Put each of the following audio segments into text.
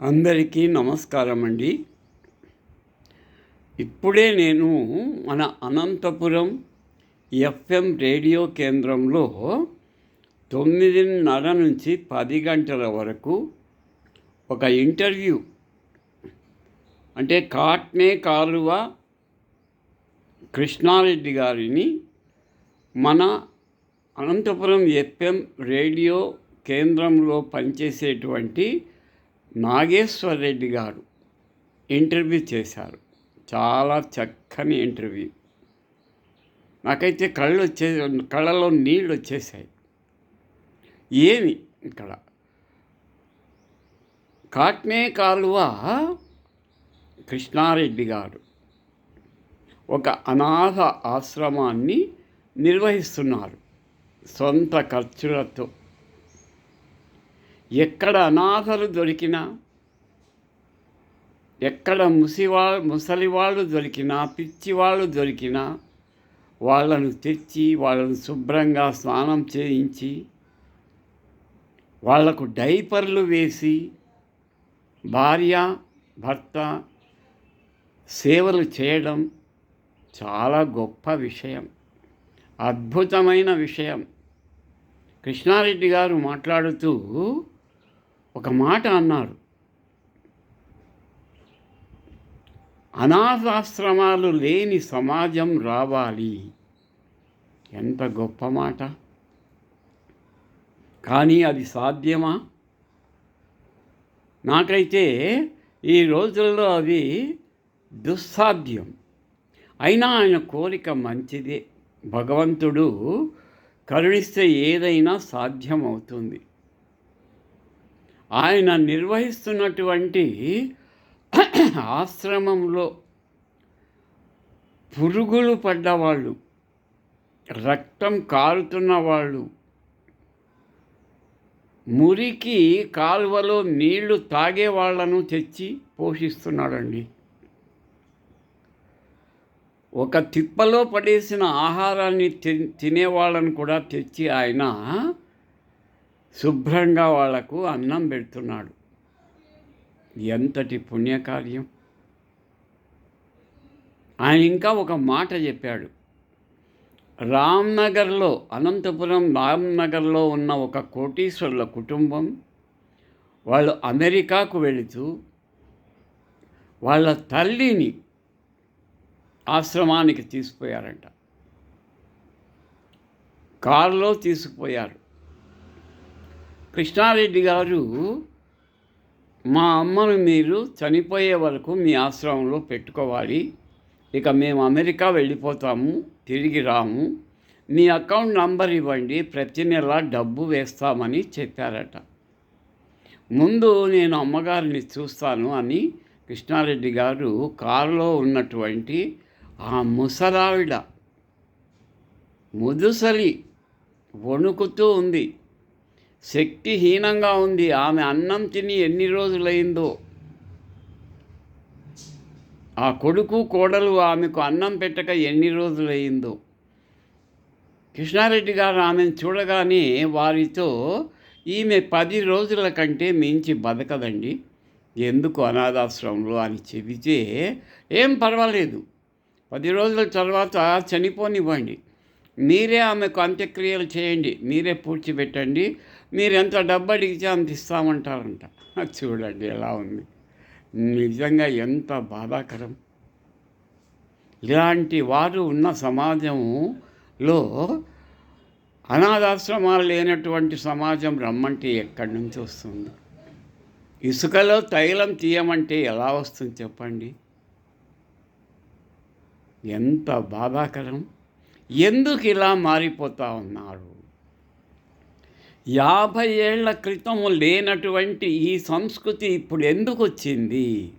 అందరికీ నమస్కారం అండి ఇప్పుడే నేను మన అనంతపురం ఎఫ్ఎం రేడియో కేంద్రంలో తొమ్మిదిన్నర నుంచి పది గంటల వరకు ఒక ఇంటర్వ్యూ అంటే కాట్నే కాలువ కృష్ణారెడ్డి గారిని మన అనంతపురం ఎఫ్ఎం రేడియో కేంద్రంలో పనిచేసేటువంటి నాగేశ్వర రెడ్డి గారు ఇంటర్వ్యూ చేశారు. చాలా చక్కని ఇంటర్వ్యూ. నాకైతే కళ్ళు వచ్చే కళ్ళలో నీళ్ళు వచ్చేసాయి. ఏమి ఇక్కడ? కాట్నే కాలువ కృష్ణారెడ్డి గారు ఒక అనాథ ఆశ్రమాన్ని నిర్వహిస్తున్నారు. సొంత ఖర్చులతో. ఎక్కడ అనాథలు దొరికినా ఎక్కడ ముసివా ముసలివాళ్ళు దొరికినా పిచ్చివాళ్ళు దొరికినా వాళ్ళను తెచ్చి వాళ్ళను శుభ్రంగా స్నానం చేయించి వాళ్ళకు డైపర్లు వేసి భార్య భర్త సేవలు చేయడం చాలా గొప్ప విషయం. అద్భుతమైన విషయం. కృష్ణారెడ్డి గారు మాట్లాడుతూ ఒక మాట అన్నారు అనాథాశ్రమాలు లేని సమాజం రావాలి. ఎంత గొప్ప మాట. కానీ అది సాధ్యమా? నాకైతే ఈ రోజుల్లో అది దుస్సాధ్యం. అయినా ఆయన కోరిక మంచిదే. భగవంతుడు కరుణిస్తే ఏదైనా సాధ్యమవుతుంది. ఆయన నిర్వహిస్తున్నటువంటి ఆశ్రమంలో పురుగులు పడ్డవాళ్ళు రక్తం కారుతున్న వాళ్ళు మురికి కాలువలో నీళ్ళు తాగే వాళ్ళను తెచ్చి పోషిస్తున్నాడండి. ఒక తిప్పలో పడేసిన ఆహారాన్ని తినేవాళ్ళను కూడా తెచ్చి ఆయన శుభ్రంగా వాళ్ళకు అన్నం పెడుతున్నాడు. ఎంతటి పుణ్యకార్యం. ఆయన ఇంకా ఒక మాట చెప్పాడు. రామ్నగర్లో అనంతపురం రామ్నగర్లో ఉన్న ఒక కోటీశ్వరుల కుటుంబం వాళ్ళు అమెరికాకు వెళుతూ వాళ్ళ తల్లిని ఆశ్రమానికి తీసుకుపోయారంట. కారులో తీసుకుపోయారు. కృష్ణారెడ్డి గారు మా అమ్మను మీరు చనిపోయే వరకు మీ ఆశ్రమంలో పెట్టుకోవాలి. ఇక మేము అమెరికా వెళ్ళిపోతాము తిరిగి రాము. మీ అకౌంట్ నంబర్ ఇవ్వండి ప్రతి నెల డబ్బు వేస్తామని చెప్పారట. ముందు నేను అమ్మగారిని చూస్తాను అని కృష్ణారెడ్డి గారు కారులో ఉన్నటువంటి ఆ ముసలావిడ ముదుసలి వణుకుతూ ఉంది. శక్తిహీనంగా ఉంది. ఆమె అన్నం తిని ఎన్ని రోజులైందో. ఆ కొడుకు కోడలు ఆమెకు అన్నం పెట్టక ఎన్ని రోజులైందో. కృష్ణారెడ్డి గారు ఆమెను చూడగానే వారితో ఈమె పది రోజుల కంటే మించి బతకదండి. ఎందుకు అనాథాశ్రమంలో? అని చెబితే ఏం పర్వాలేదు. పది రోజుల తర్వాత చనిపోనివ్వండి. మీరే ఆమెకు అంత్యక్రియలు చేయండి. మీరే పూడ్చిపెట్టండి. మీరు ఎంత డబ్బు అడిగితే అంత ఇస్తామంటారంట. చూడండి ఎలా ఉంది. నిజంగా ఎంత బాధాకరం. ఇలాంటి వారు ఉన్న సమాజంలో అనాథాశ్రమాలు లేనటువంటి సమాజం రమ్మంటే ఎక్కడి నుంచి వస్తుంది? ఇసుకలో తైలం తీయమంటే ఎలా వస్తుంది చెప్పండి? ఎంత బాధాకరం. ఎందుకు ఇలా మారిపోతూ ఉన్నారు? యాభై ఏళ్ళ క్రితం లేనటువంటి ఈ సంస్కృతి ఇప్పుడు ఎందుకు వచ్చింది?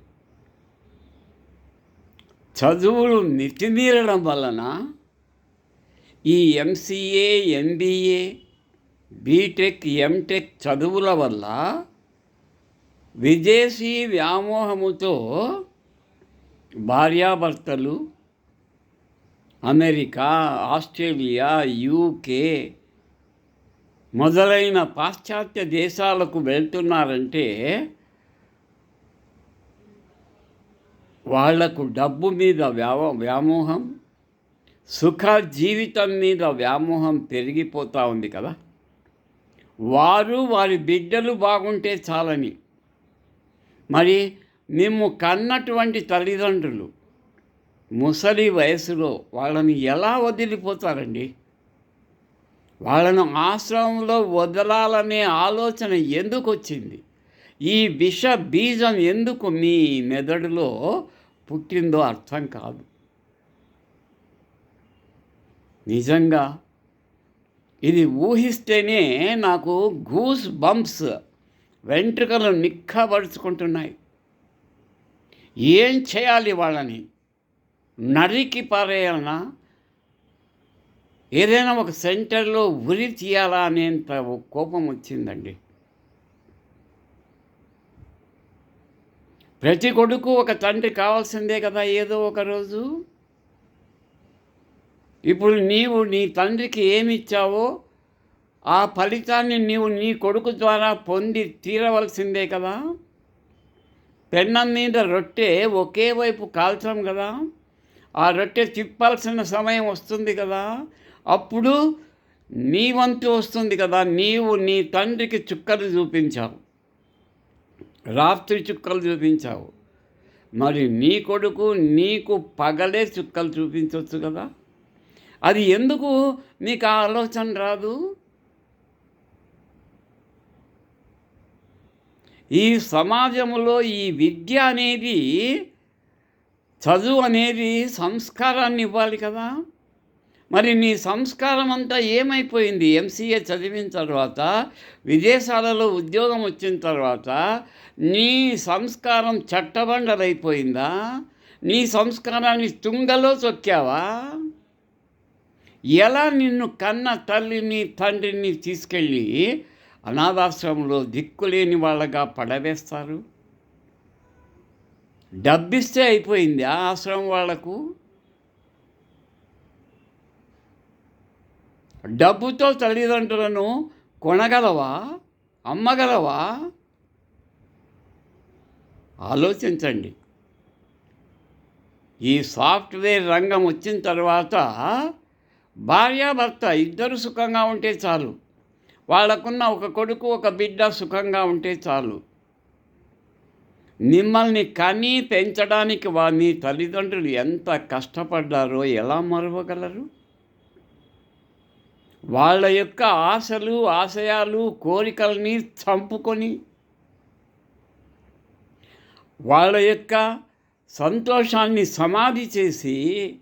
చదువులు మితిమీరడం వలన ఈ ఎంసీఏ ఎంబీఏ బీటెక్ ఎంటెక్ చదువుల వల్ల విదేశీ వ్యామోహముతో భార్యాభర్తలు అమెరికా ఆస్ట్రేలియా యూకే మొదలైన పాశ్చాత్య దేశాలకు వెళ్తున్నారంటే వాళ్ళకు డబ్బు మీద వ్యామో వ్యామోహం సుఖ జీవితం మీద వ్యామోహం పెరిగిపోతూ ఉంది కదా. వారు వారి బిడ్డలు బాగుంటే చాలని. మరి మేము కన్నటువంటి తల్లిదండ్రులు ముసలి వయసులో వాళ్ళని ఎలా వదిలిపోతారండి? వాళ్ళను ఆశ్రమంలో వదలాలనే ఆలోచన ఎందుకు వచ్చింది? ఈ విష బీజం ఎందుకు మీ మెదడులో పుట్టిందో అర్థం కాదు. నిజంగా ఇది ఊహిస్తేనే నాకు గూస్ బంప్స్ వెంట్రుకలు నిక్కబరుచుకుంటున్నాయి. ఏం చేయాలి వాళ్ళని? నరికి పారేయాలనా? ఏదైనా ఒక సెంటర్లో ఉరి తీయాలా అనేంత కోపం వచ్చిందండి. ప్రతి కొడుకు ఒక తండ్రి కావాల్సిందే కదా ఏదో ఒక రోజు. ఇప్పుడు నీవు నీ తండ్రికి ఏమి ఇచ్చావో ఆ ఫలితాన్ని నీవు నీ కొడుకు ద్వారా పొంది తీరవలసిందే కదా. పెన్నం మీద రొట్టె ఒకే వైపు కాల్చం కదా. ఆ రొట్టె తిప్పాల్సిన సమయం వస్తుంది కదా. అప్పుడు నీ వంతు వస్తుంది కదా. నీవు నీ తండ్రికి చుక్కలు చూపించావు. రాత్రి చుక్కలు చూపించావు. మరి నీ కొడుకు నీకు పగలే చుక్కలు చూపించవచ్చు కదా. అది ఎందుకు నీకు ఆ ఆలోచన రాదు? ఈ సమాజంలో ఈ విద్య అనేది చదువు అనేది సంస్కారాన్ని ఇవ్వాలి కదా. మరి నీ సంస్కారం అంతా ఏమైపోయింది? ఎంసీఏ చదివిన తర్వాత విదేశాలలో ఉద్యోగం వచ్చిన తర్వాత నీ సంస్కారం చట్టబండలైపోయిందా నీ సంస్కారాన్ని తుంగలో చొక్కావా ఎలా నిన్ను కన్న తల్లిని తండ్రిని తీసుకెళ్ళి అనాథాశ్రమంలో దిక్కులేని వాళ్ళగా పడవేస్తారు? డబ్బిస్తే అయిపోయింది ఆ ఆశ్రమం వాళ్ళకు. డబ్బుతో తల్లిదండ్రులను కొనగలవా? అమ్మగలవా? ఆలోచించండి. ఈ సాఫ్ట్వేర్ రంగం వచ్చిన తర్వాత భార్యాభర్త ఇద్దరు సుఖంగా ఉంటే చాలు. వాళ్ళకున్న ఒక కొడుకు ఒక బిడ్డ సుఖంగా ఉంటే చాలు. మిమ్మల్ని కని పెంచడానికి వా మీ తల్లిదండ్రులు ఎంత కష్టపడ్డారో ఎలా మరవగలరు? వాళ్ళ యొక్క ఆశలు ఆశయాలు కోరికల్ని చంపుకొని వాళ్ళ యొక్క సంతోషాన్ని సమాధి చేసి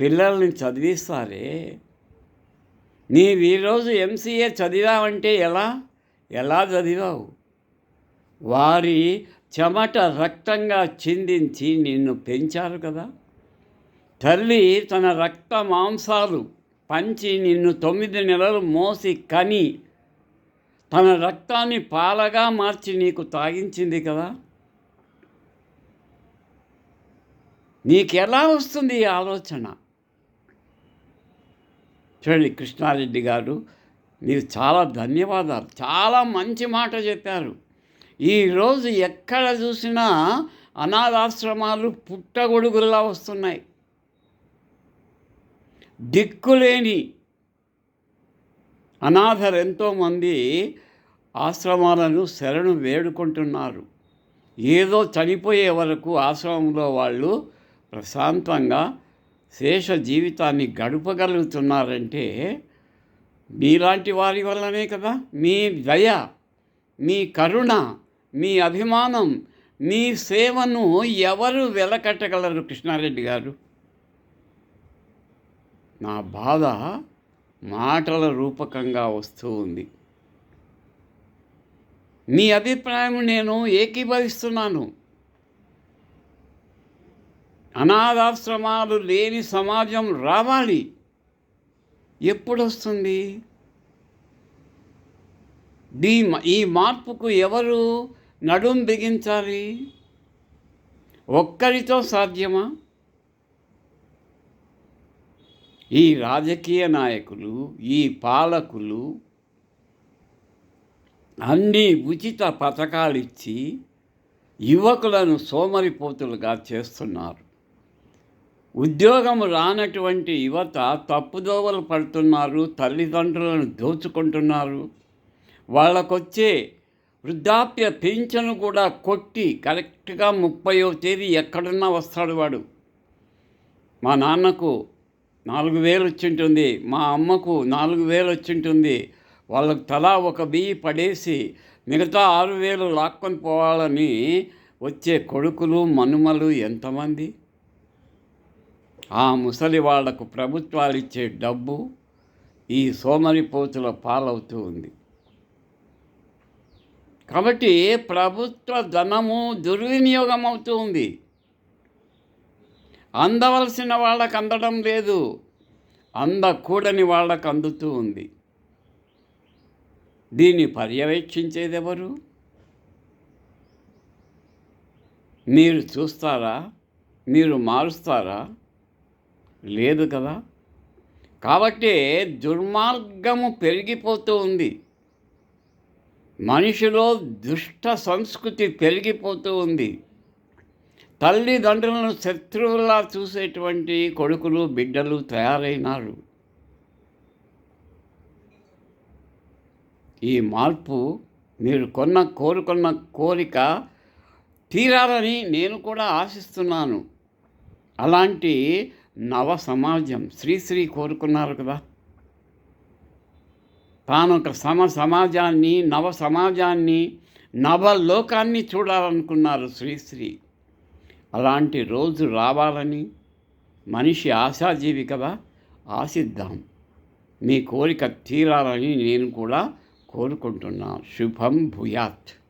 పిల్లల్ని చదివిస్తారే? నీవు ఈరోజు ఎంసీఏ చదివావంటే ఎలా? ఎలా చదివావు? వారి చెమట రక్తంగా చిందించి నిన్ను పెంచారు కదా. తల్లి తన రక్త మాంసాలు పంచి నిన్ను తొమ్మిది నెలలు మోసి కని తన రక్తాన్ని పాలగా మార్చి నీకు తాగించింది కదా. నీకెలా వస్తుంది ఈ ఆలోచన? చూడండి కృష్ణారెడ్డి గారు మీరు చాలా ధన్యవాదాలు చాలా మంచి మాట చెప్పారు. ఈరోజు ఎక్కడ చూసినా అనాథాశ్రమాలు పుట్టగొడుగులా వస్తున్నాయి. దిక్కులేని అనాథలు ఎంతోమంది ఆశ్రమాలను శరణు వేడుకుంటున్నారు. ఏదో చనిపోయే వరకు ఆశ్రమంలో వాళ్ళు ప్రశాంతంగా శేష జీవితాన్ని గడపగలుగుతున్నారంటే మీలాంటి వారి వల్లనే కదా. మీ దయ మీ కరుణ మీ అభిమానం మీ సేవను ఎవరు వెలకట్టగలరు కృష్ణారెడ్డి గారు? నా బాధ మాటల రూపకంగా వస్తూ ఉంది. మీ అభిప్రాయం నేను ఏకీభవిస్తున్నాను. అనాథాశ్రమాలు లేని సమాజం రావాలి. ఎప్పుడు వస్తుంది దీ ఈ మార్పుకు ఎవరు నడుం బిగించాలి. ఒక్కరితో సాధ్యమా? ఈ రాజకీయ నాయకులు ఈ పాలకులు అన్ని ఉచిత పథకాలు ఇచ్చి యువకులను సోమరిపోతులుగా చేస్తున్నారు. ఉద్యోగం రానటువంటి యువత తప్పుదోవలు పడుతున్నారు తల్లిదండ్రులను దోచుకుంటున్నారు. వాళ్ళకొచ్చే వృద్ధాప్య పింఛను కూడా కొట్టి కరెక్ట్గా ముప్పయో తేదీ ఎక్కడున్నా వస్తాడు వాడు. మా నాన్నకు నాలుగు వేలు వచ్చింటుంది మా అమ్మకు నాలుగు వేలు వచ్చింటుంది. వాళ్ళకు తలా ఒక బియ్యి పడేసి మిగతా ఆరు వేలు లాక్కొని పోవాలని వచ్చే కొడుకులు మనుమలు ఎంతమంది? ఆ ముసలి వాళ్ళకు ప్రభుత్వాలు ఇచ్చే డబ్బు ఈ సోమరిపోతుల పాలవుతూ ఉంది. కాబట్టి ప్రభుత్వ ధనము దుర్వినియోగం అవుతూ ఉంది. అందవలసిన వాళ్ళకు అందడం లేదు. అందకూడని వాళ్ళకు అందుతూ ఉంది. దీన్ని పర్యవేక్షించేది ఎవరు మీరు చూస్తారా? మీరు మారుస్తారా? లేదు కదా? కాబట్టి దుర్మార్గము పెరిగిపోతూ ఉంది. మనిషిలో దుష్ట సంస్కృతి పెరిగిపోతూ ఉంది. తల్లిదండ్రులను శత్రువులా చూసేటువంటి కొడుకులు బిడ్డలు తయారైనారు. ఈ మార్పు మీరు కొన్న కోరుకున్న కోరిక తీరాలని నేను కూడా ఆశిస్తున్నాను. అలాంటి నవ సమాజం శ్రీశ్రీ కోరుకున్నారు కదా. తాను ఒక సమ సమాజాన్ని నవ సమాజాన్ని నవలోకాన్ని చూడాలనుకున్నారు శ్రీశ్రీ అలాంటి రోజు రావాలని మనిషి ఆశాజీవి కదా ఆశిద్దాం. మీ కోరిక తీరాలని నేను కూడా కోరుకుంటున్నాను శుభం భూయాత్.